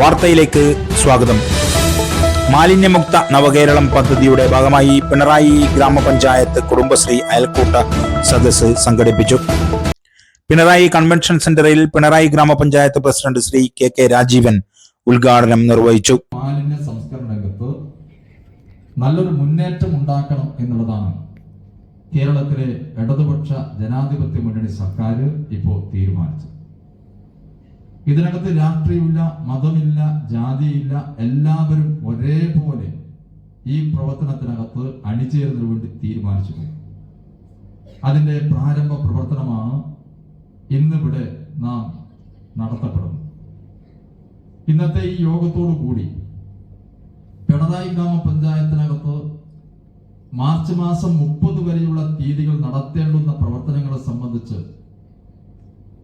വാർത്തയിലേക്ക് സ്വാഗതം. മാലിന്യമുക്ത നവകേരളം പദ്ധതിയുടെ ഭാഗമായി പിണറായി ഗ്രാമപഞ്ചായത്ത് കുടുംബശ്രീ അയൽക്കൂട്ട സദസ്സ് സംഘടിപ്പിച്ചു. പിണറായി കൺവെൻഷൻ സെന്ററിൽ Pinarayi grama panchayat president Shri K K Rajeevan ഉദ്ഘാടനം നിർവഹിച്ചു. മാലിന്യ സംസ്കരണ രംഗത്ത് നല്ലൊരു മുന്നേറ്റം ഉണ്ടാക്കണം എന്നുള്ളതാണ് കേരളത്തിലെ ഇടതുപക്ഷ ജനാധിപത്യ മുന്നണി സർക്കാർ ഇപ്പോൾ തീരുമാനിച്ചത്. ഇതിനകത്ത് രാഷ്ട്രീയമില്ല മതമില്ല ജാതിയില്ല എല്ലാവരും ഒരേപോലെ ഈ പ്രവർത്തനത്തിനകത്ത് അണിചേരുന്നതിന് വേണ്ടി തീരുമാനിച്ചു അതിന്റെ പ്രാരംഭ പ്രവർത്തനമാണ് ഇന്നിവിടെ നാം നടത്തപ്പെടുന്നത്. ഇന്നത്തെ ഈ യോഗത്തോടു കൂടി പിണറായി ഗ്രാമപഞ്ചായത്തിനകത്ത് മാർച്ച് മാസം മുപ്പത് വരെയുള്ള തീയതികൾ നടത്തേണ്ടുന്ന പ്രവർത്തനങ്ങളെ സംബന്ധിച്ച്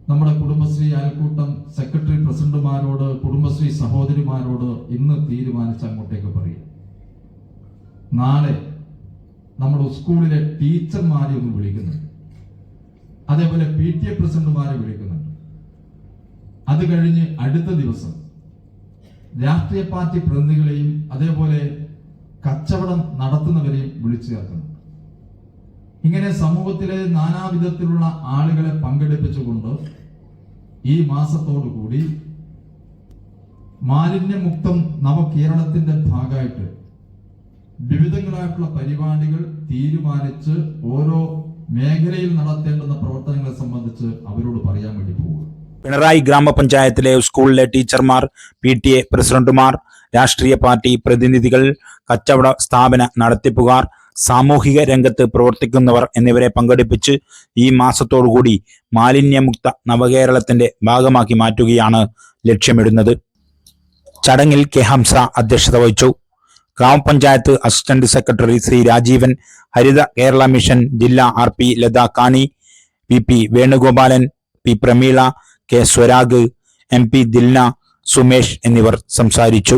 നമ്മുടെ കുടുംബശ്രീ അയൽക്കൂട്ടം സെക്രട്ടറി പ്രസിഡന്റുമാരോട് കുടുംബശ്രീ സഹോദരിമാരോട് ഇന്ന് തീരുമാനിച്ച് അങ്ങോട്ടേക്ക് പറയും നാളെ നമ്മുടെ സ്കൂളിലെ ടീച്ചർമാരെ ഒന്ന് വിളിക്കുന്നുണ്ട്. അതേപോലെ പി ടി എ പ്രസിഡന്റുമാരെ വിളിക്കുന്നുണ്ട്. അത് കഴിഞ്ഞ് അടുത്ത ദിവസം രാഷ്ട്രീയ പാർട്ടി പ്രതിനിധികളെയും അതേപോലെ കച്ചവടം നടത്തുന്നവരെയും വിളിച്ചു ചേർക്കുന്നു. ഇങ്ങനെ സമൂഹത്തിലെ നാനാവിധത്തിലുള്ള ആളുകളെ പങ്കെടുപ്പിച്ചുകൊണ്ട് ഈ മാസത്തോടു കൂടി മാലിന്യമുക്തം നവകേരളത്തിന്റെ ഭാഗമായിട്ട് വിവിധങ്ങളായിട്ടുള്ള പരിപാടികൾ തീരുമാനിച്ച് ഓരോ മേഖലയിൽ നടത്തേണ്ടുന്ന പ്രവർത്തനങ്ങളെ സംബന്ധിച്ച് അവരോട് പറയാൻ വേണ്ടി പോകുക പിണറായി ഗ്രാമപഞ്ചായത്തിലെ സ്കൂളിലെ ടീച്ചർമാർ പി ടി എ പ്രസിഡന്റുമാർ രാഷ്ട്രീയ പാർട്ടി പ്രതിനിധികൾ കച്ചവട സ്ഥാപന നടത്തിപ്പുകാർ സാമൂഹിക രംഗത്ത് പ്രവർത്തിക്കുന്നവർ എന്നിവരെ പങ്കെടുപ്പിച്ച് ഈ മാസത്തോടുകൂടി മാലിന്യമുക്ത നവകേരളത്തിന്റെ ഭാഗമാക്കി മാറ്റുകയാണ് ലക്ഷ്യമിടുന്നത്. ചടങ്ങിൽ കെ ഹംസ അധ്യക്ഷത വഹിച്ചു. Grama panchayat assistant secretary Shri Rajeevan Haritha Kerala mission ജില്ലാ ആർ പി ലത കാണി P P Venugopalan P Prameela K Swarag M P Dilna Sumesh എന്നിവർ സംസാരിച്ചു.